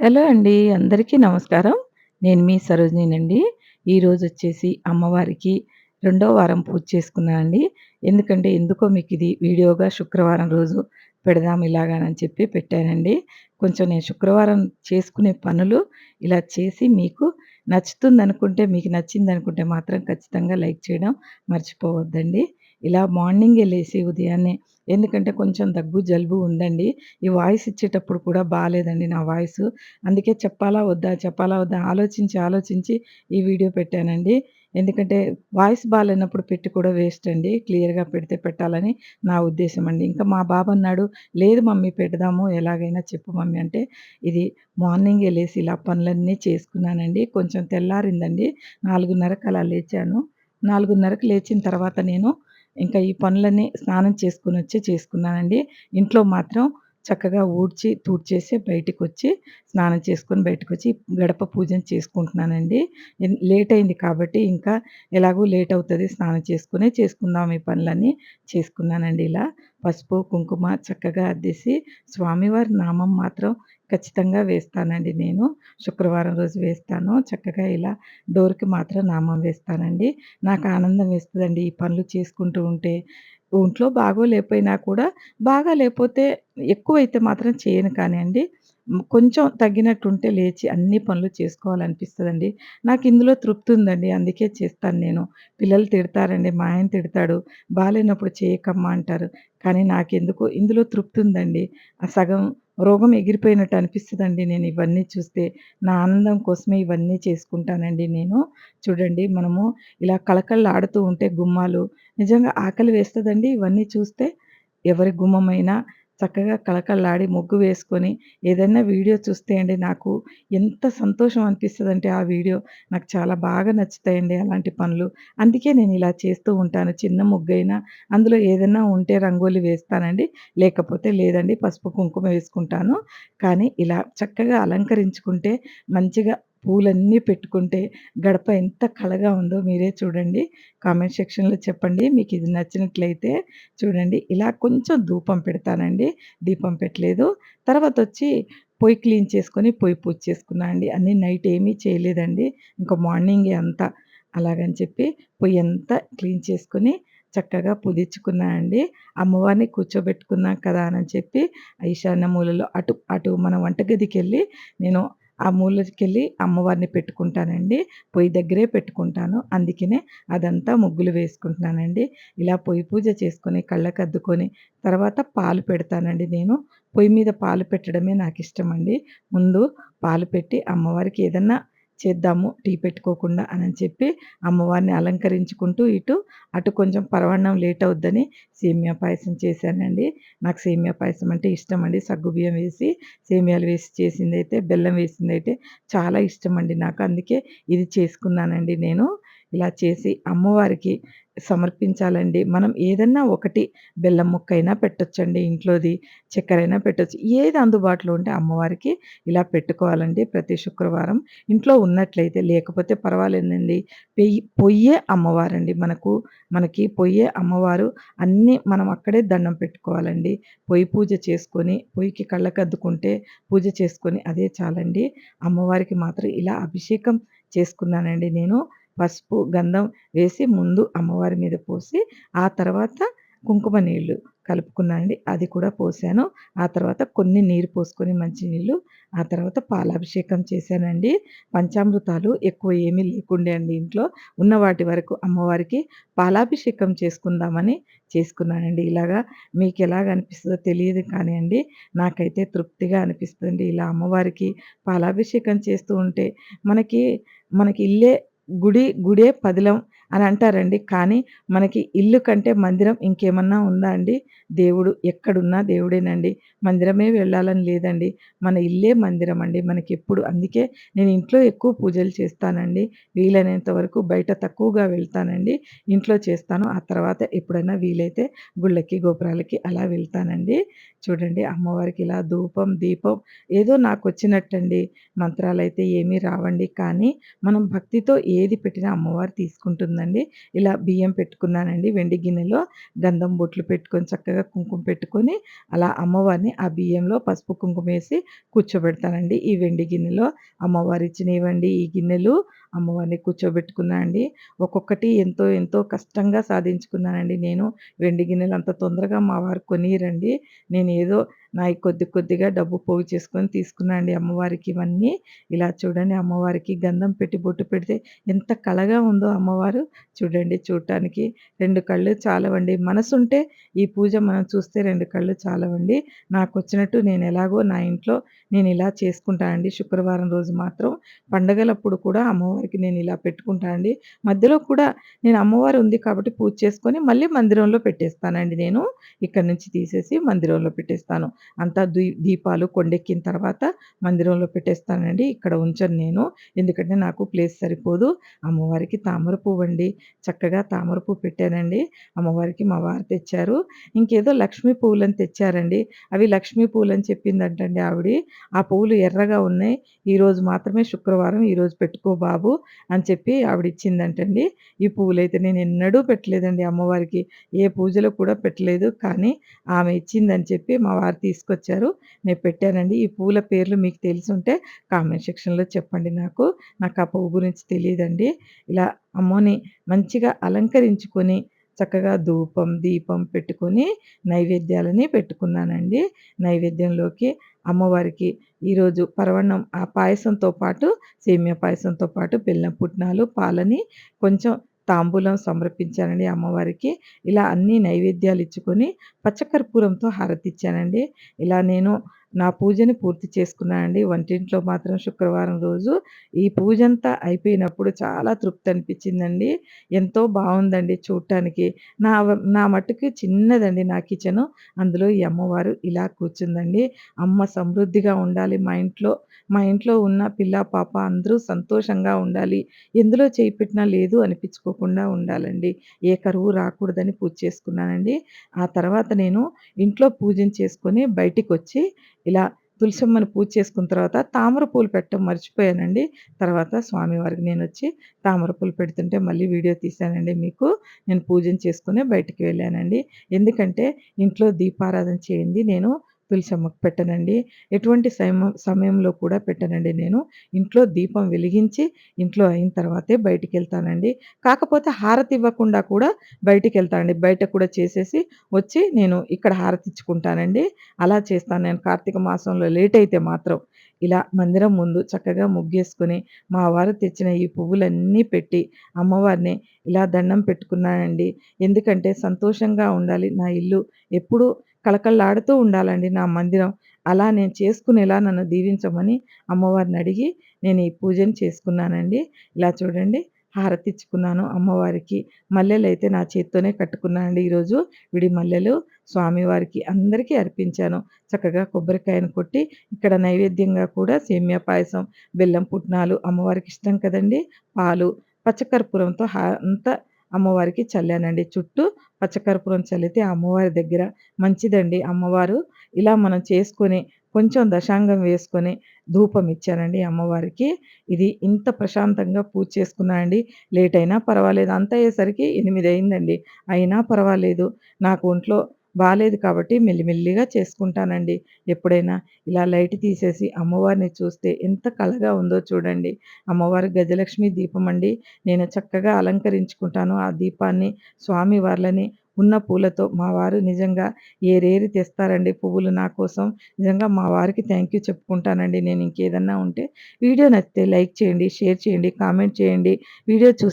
Hello అండి. అందరికీ నమస్కారం. నేను మీ సరోజినండి ఈరోజు వచ్చేసి అమ్మవారికి రెండో వారం పూజ చేసుకున్నానండి. ఎందుకంటే ఎందుకో మీకు ఇది వీడియోగా శుక్రవారం రోజు పెడదాం ఇలాగానని చెప్పి పెట్టానండి. కొంచెం నేను శుక్రవారం చేసుకునే పనులు ఇలా చేసి మీకు నచ్చుతుంది అనుకుంటే మీకు నచ్చింది అనుకుంటే మాత్రం ఖచ్చితంగా లైక్ చేయడం మర్చిపోవద్దండి. ఇలా మార్నింగే లేసి ఉదయాన్నే ఎందుకంటే కొంచెం దగ్గు, జలుబు ఉందండి. ఈ వాయిస్ ఇచ్చేటప్పుడు కూడా బాగాలేదండి నా వాయిస్ అందుకే చెప్పాలా వద్దా? చెప్పాలా వద్దా? ఆలోచించి, ఆలోచించి ఈ వీడియో పెట్టానండి. ఎందుకంటే వాయిస్ బాగాలేనప్పుడు పెట్టి కూడా వేస్ట్ అండి. క్లియర్‌గా పెడితే పెట్టాలని నా ఉద్దేశం అండి. ఇంకా మా బాబు అన్నాడు, "లేదు మమ్మీ పెడదాము ఎలాగైనా చెప్పు మమ్మీ" అంటే ఇది మార్నింగే లేసి ఇలా పనులన్నీ చేసుకున్నానండి. కొంచెం తెల్లారిందండి. 4:30కి అలా లేచాను. 4:30కి లేచిన తర్వాత నేను ఇంకా ఈ పనులన్నీ స్నానం చేసుకుని వచ్చి చేసుకున్నానండి. ఇంట్లో మాత్రం చక్కగా ఊడ్చి, తూడ్చేసి బయటికొచ్చి స్నానం చేసుకొని బయటకొచ్చి గడప పూజను చేసుకుంటున్నానండి. లేట్ అయింది కాబట్టి ఇంకా ఎలాగో లేట్ అవుతుంది స్నానం చేసుకునే చేసుకుందాం ఈ పనులన్నీ చేసుకున్నానండి ఇలా. పసుపు, కుంకుమ చక్కగా అద్దేసి స్వామివారి నామం మాత్రం ఖచ్చితంగా వేస్తానండి నేను. శుక్రవారం రోజు వేస్తాను. చక్కగా ఇలా డోర్‌కి మాత్రం నామం వేస్తానండి. నాకు ఆనందం వేస్తుందండి ఈ పనులు చేసుకుంటూ ఉంటే. ఒంట్లో బాగోలేకపోయినా కూడా బాగా లేకపోతే ఎక్కువైతే మాత్రం చేయను కానియండి. అండి కొంచెం తగ్గినట్టుంటే లేచి అన్ని పనులు చేసుకోవాలనిపిస్తదండి. నాకిందులో తృప్తి ఉందండి. అందుకే చేస్తాను నేను. పిల్లలు తిడతారండి. మా ఆయన తిడతాడు. బాలేనప్పుడు చేయకమ్మా అంటారు. కానీ నాకెందుకో ఇందులో తృప్తి ఉందండి. ఆ సగం రోగం ఎగిరిపోయినట్టు అనిపిస్తుందండి నేను ఇవన్నీ చూస్తే. నా ఆనందం కోసమే ఇవన్నీ చేసుకుంటానండి నేను. చూడండి మనము ఇలా కళకళలాడుతూ ఉంటే గుమ్మాలు నిజంగా ఆకలి వేస్తుందండి ఇవన్నీ చూస్తే. ఎవరి గుమ్మమైనా చక్కగా కళకళలాడి ముగ్గు వేసుకొని ఏదైనా వీడియో చూస్తే అండి నాకు ఎంత సంతోషం అనిపిస్తుందంటే ఆ వీడియో నాకు చాలా బాగా నచ్చుతాయండి అలాంటి పనులు. అందుకే నేను ఇలా చేస్తూ ఉంటాను. చిన్న ముగ్గైనా అందులో ఏదైనా ఉంటే రంగోలి వేస్తానండి. లేకపోతే లేదండి. పసుపు, కుంకుమ వేసుకుంటాను. కానీ ఇలా చక్కగా అలంకరించుకుంటే మంచిగా పూలన్నీ పెట్టుకుంటే గడప ఎంత కళగా ఉందో మీరే చూడండి. కామెంట్ సెక్షన్‌లో చెప్పండి. మీకు ఇది నచ్చినట్లయితే చూడండి. ఇలా కొంచెం ధూపం పెడతానండి. దీపం పెట్టలేదు. తర్వాత వచ్చి పొయ్యి క్లీన్ చేసుకొని పొయ్యి పూజ చేసుకున్నా అండి. అన్నీ నైట్ ఏమీ చేయలేదండి. ఇంక మార్నింగే అంతా అలాగని చెప్పి పొయ్యి అంతా క్లీన్ చేసుకొని చక్కగా పుదించుకున్నా అండి. అమ్మవారిని కూర్చోబెట్టుకున్నాం కదా అని చెప్పి ఈశాన్య మూలలో అటు అటు మన వంటగదికెళ్ళి నేను ఆ మూలకెళ్ళి అమ్మవారిని పెట్టుకుంటానండి. పొయ్యి దగ్గరే పెట్టుకుంటాను. అందుకనే అదంతా ముగ్గులు వేసుకుంటున్నానండి. ఇలా పొయ్యి పూజ చేసుకొని కళ్ళకద్దుకొని తర్వాత పాలు పెడతానండి నేను. పొయ్యి మీద పాలు పెట్టడమే నాకు ఇష్టం అండి ముందు పాలు పెట్టి అమ్మవారికి ఏదన్నా చేద్దాము టీ పెట్టుకోకుండా అని చెప్పి అమ్మవారిని అలంకరించుకుంటూ ఇటు, అటు కొంచెం పరమాన్నం లేట్ అవుద్దని సేమియా పాయసం చేశానండి. నాకు సేమియా పాయసం అంటే ఇష్టమండి. సగ్గుబియ్యం వేసి, సేమియాలు వేసి చేసింది అయితే బెల్లం వేసింది అయితే చాలా ఇష్టం అండి నాకు. అందుకే ఇది చేసుకున్నానండి నేను. ఇలా చేసి అమ్మవారికి సమర్పించాలండి. మనం ఏదన్నా ఒకటి బెల్లం ముక్కైనా పెట్టొచ్చండి ఇంట్లోది. చక్కెరైనా పెట్టొచ్చు. ఏది అందుబాటులో ఉంటే అమ్మవారికి ఇలా పెట్టుకోవాలండి ప్రతి శుక్రవారం. ఇంట్లో ఉన్నట్లయితే లేకపోతే పర్వాలేదండి. పెయ్యి పొయ్యే అమ్మవారండి మనకు. మనకి పొయ్యే అమ్మవారు. అన్నీ మనం అక్కడే దండం పెట్టుకోవాలండి. పొయ్యి పూజ చేసుకొని, పొయ్యికి కళ్ళకద్దుకుంటే పూజ చేసుకొని అదే చాలండి. అమ్మవారికి మాత్రం ఇలా అభిషేకం చేసుకున్నానండి నేను. పసుపు, గంధం వేసి ముందు అమ్మవారి మీద పోసి, ఆ తర్వాత కుంకుమ నీళ్ళు కలుపుకున్నానండి. అది కూడా పోసాను. ఆ తర్వాత కొన్ని నీరు పోసుకొని మంచి నీళ్ళు, ఆ తర్వాత పాలాభిషేకం చేశానండి. పంచామృతాలు ఎక్కువ ఏమీ లేకుండే అండి ఇంట్లో. ఉన్న వాటి వరకు అమ్మవారికి పాలాభిషేకం చేసుకుందామని చేసుకున్నానండి. ఇలాగా మీకు ఎలాగ అనిపిస్తుందో తెలియదు కానీ అండి నాకైతే తృప్తిగా అనిపిస్తుంది ఇలా అమ్మవారికి పాలాభిషేకం చేస్తూ ఉంటే మనకి, మనకి ఇల్లే గుడి గుడే పదిలం అని అంటారండి. కానీ మనకి ఇల్లు కంటే మందిరం ఇంకేమన్నా ఉందా అండి? దేవుడు ఎక్కడున్నా దేవుడేనండి. మందిరమే వెళ్ళాలని లేదండి. మన ఇల్లే మందిరం అండి మనకి ఎప్పుడు అందుకే నేను ఇంట్లో ఎక్కువ పూజలు చేస్తానండి. వీలైనంత వరకు బయట తక్కువగా వెళ్తానండి. ఇంట్లో చేస్తాను. ఆ తర్వాత ఎప్పుడైనా వీలైతే గుళ్ళకి, గోపురాలకి అలా వెళ్తానండి. చూడండి అమ్మవారికి ఇలా ధూపం, దీపం ఏదో నాకు వచ్చినట్టండి మంత్రాలైతే ఏమీ రావండి. కానీ మనం భక్తితో ఏది పెట్టినా అమ్మవారు తీసుకుంటుంది ఉంటుందండి. ఇలా బియ్యం పెట్టుకున్నానండి వెండి గిన్నెలో. గంధం బొట్లు పెట్టుకొని చక్కగా కుంకుమ పెట్టుకొని అలా అమ్మవారిని ఆ బియ్యంలో పసుపు కుంకుమ వేసి కూర్చోబెడతానండి. ఈ వెండి గిన్నెలో అమ్మవారు ఇచ్చినవండి ఈ గిన్నెలు. అమ్మవారిని కూర్చోబెట్టుకున్నానండి ఒక్కొక్కటి ఎంతో ఎంతో కష్టంగా సాధించుకున్నానండి నేను. వెండి గిన్నెలు అంత తొందరగా మా వారు కొనియరండి. నేను ఏదో నా కొద్ది కొద్దిగా డబ్బు పోగు చేసుకొని తీసుకున్నా అండి అమ్మవారికి ఇవన్నీ. ఇలా చూడండి అమ్మవారికి గంధం పెట్టి బొట్టు పెడితే ఎంత కళగా ఉందో అమ్మవారు. చూడండి చూడటానికి రెండు కళ్ళు చాలవండి. మనసుంటే ఈ పూజ మనం చూస్తే రెండు కళ్ళు చాలవండి. నాకొచ్చినట్టు నేను ఎలాగో నా ఇంట్లో నేను ఇలా చేసుకుంటా అండి. శుక్రవారం రోజు మాత్రం పండగలప్పుడు కూడా అమ్మవారికి నేను ఇలా పెట్టుకుంటా అండి. మధ్యలో కూడా నేను అమ్మవారు ఉంది కాబట్టి పూజ చేసుకొని మళ్ళీ మందిరంలో పెట్టేస్తానండి నేను. ఇక్కడ నుంచి తీసేసి మందిరంలో పెట్టేస్తాను. అంతా దీ దీపాలు కొండెక్కిన తర్వాత మందిరంలో పెట్టేస్తానండి. ఇక్కడ ఉంచను నేను. ఎందుకంటే నాకు ప్లేస్ సరిపోదు. అమ్మవారికి తామర పువ్వండి. చక్కగా తామర పువ్వు పెట్టానండి. అమ్మవారికి మా వారు తెచ్చారు. ఇంకేదో లక్ష్మీ పువ్వులని తెచ్చారండి. అవి లక్ష్మీ పువ్వులని చెప్పిందంటండి ఆవిడి. ఆ పువ్వులు ఎర్రగా ఉన్నాయి. ఈరోజు మాత్రమే శుక్రవారం ఈరోజు పెట్టుకో బాబు అని చెప్పి ఆవిడ ఇచ్చిందంటండి ఈ పువ్వులైతే నేను ఎన్నడూ పెట్టలేదండి అమ్మవారికి. ఏ పూజలో కూడా పెట్టలేదు. కానీ ఆమె ఇచ్చిందని చెప్పి మా వారు తీసుకొచ్చారు. నేను పెట్టానండి. ఈ పూల పేర్లు మీకు తెలిసి ఉంటే కామెంట్ సెక్షన్‌లో చెప్పండి నాకు. నాకు ఆ పువ్వు గురించి తెలియదండి ఇలా అమ్మని మంచిగా అలంకరించుకొని చక్కగా ధూపం, దీపం పెట్టుకొని నైవేద్యాలని పెట్టుకున్నానండి. నైవేద్యంలోకి అమ్మవారికి ఈరోజు పరవన్నం ఆ పాయసంతో పాటు సేమియా పాయసంతో పాటు బెల్లం పుట్నాలు, పాలని కొంచెం తాంబూలం సమర్పించానండి అమ్మవారికి. ఇలా అన్ని నైవేద్యాలు ఇచ్చుకొని పచ్చకర్పూరంతో హారతిచ్చానండి. ఇలా నేను నా పూజని పూర్తి చేసుకున్నానండి. వంటింట్లో మాత్రం శుక్రవారం రోజు ఈ పూజంతా అయిపోయినప్పుడు చాలా తృప్తి అనిపించిందండి. ఎంతో బాగుందండి చూడటానికి. నా నా మట్టుకి చిన్నదండి నా కిచెను. అందులో ఈ అమ్మవారు ఇలా కూర్చుందండి. అమ్మ సమృద్ధిగా ఉండాలి మా ఇంట్లో. మా ఇంట్లో ఉన్న పిల్ల, పాప అందరూ సంతోషంగా ఉండాలి. ఎందులో చేయి పెట్టినా లేదు అనిపించుకోకుండా ఉండాలండి. ఏ కరువు రాకూడదని పూజ చేసుకున్నానండి. ఆ తర్వాత నేను ఇంట్లో పూజను చేసుకొని బయటికి వచ్చి ఇలా తులసమ్మని పూజ చేసుకున్న తర్వాత తామర పూలు పెట్టడం మర్చిపోయానండి. తర్వాత స్వామివారికి నేనొచ్చి తామర పూలు పెడుతుంటే మళ్ళీ వీడియో తీశానండి మీకు. నేను పూజను చేసుకునే బయటికి వెళ్ళానండి. ఎందుకంటే ఇంట్లో దీపారాధన చేయండి నేను తులసమ్మకు పెట్టనండి. ఎటువంటి సమయంలో కూడా పెట్టనండి నేను. ఇంట్లో దీపం వెలిగించి ఇంట్లో అయిన తర్వాతే బయటికెళ్తానండి. కాకపోతే హారతి ఇవ్వకుండా కూడా బయటికి వెళ్తానండి బయట కూడా చేసేసి వచ్చి నేను ఇక్కడ హారతిచ్చుకుంటానండి. అలా చేస్తాను నేను కార్తీక మాసంలో లేట్ అయితే మాత్రం. ఇలా మందిరం ముందు చక్కగా ముగ్గేసుకొని మా వారు తెచ్చిన ఈ పువ్వులన్నీ పెట్టి అమ్మవారిని ఇలా దండం పెట్టుకున్నానండి. ఎందుకంటే సంతోషంగా ఉండాలి నా ఇల్లు. ఎప్పుడూ కళకళలాడుతూ ఉండాలండి నా మందిరం. అలా నేను చేసుకునేలా నన్ను దీవించమని అమ్మవారిని అడిగి నేను ఈ పూజను చేసుకున్నానండి. ఇలా చూడండి హారతిచ్చుకున్నాను అమ్మవారికి. మల్లెలు అయితే నా చేత్తోనే కట్టుకున్నానండి ఈరోజు. విడి మల్లెలు స్వామివారికి అందరికీ అర్పించాను. చక్కగా కొబ్బరికాయను కొట్టి ఇక్కడ నైవేద్యంగా కూడా సేమియా పాయసం, బెల్లం పుట్నాలు అమ్మవారికి ఇష్టం కదండీ! పాలు, పచ్చకర్పూరంతో హా అంతా అమ్మవారికి చల్లానండి. చుట్టూ పచ్చకర్పూరం చల్లితే అమ్మవారి దగ్గర మంచిదండి అమ్మవారు. ఇలా మనం చేసుకొని కొంచెం దశాంగం వేసుకొని ధూపం ఇచ్చానండి అమ్మవారికి. ఇది ఇంత ప్రశాంతంగా పూజ చేసుకున్నా అండి. లేట్ అయినా పర్వాలేదు. అంత అయ్యేసరికి ఎనిమిది అయిందండి. అయినా పర్వాలేదు. నాకు ఒంట్లో బాలేదు కాబట్టి మెల్లిమెల్లిగా చేసుకుంటానండి. ఎప్పుడైనా ఇలా లైట్ తీసేసి అమ్మవారిని చూస్తే ఎంత కళగా ఉందో చూడండి. అమ్మవారు గజలక్ష్మి దీపం అండి నేను చక్కగా అలంకరించుకుంటాను ఆ దీపాన్ని. స్వామి వార్లని ఉన్న పూలతో మా వారు నిజంగా ఏరేరి తెస్తారండి పువ్వులు నా కోసం. నిజంగా మా వారికి థ్యాంక్ యూ చెప్పుకుంటానండి నేను ఇంకేదన్నా ఉంటే. వీడియో నచ్చితే లైక్ చేయండి, షేర్ చేయండి, కామెంట్ చేయండి. వీడియో చూసి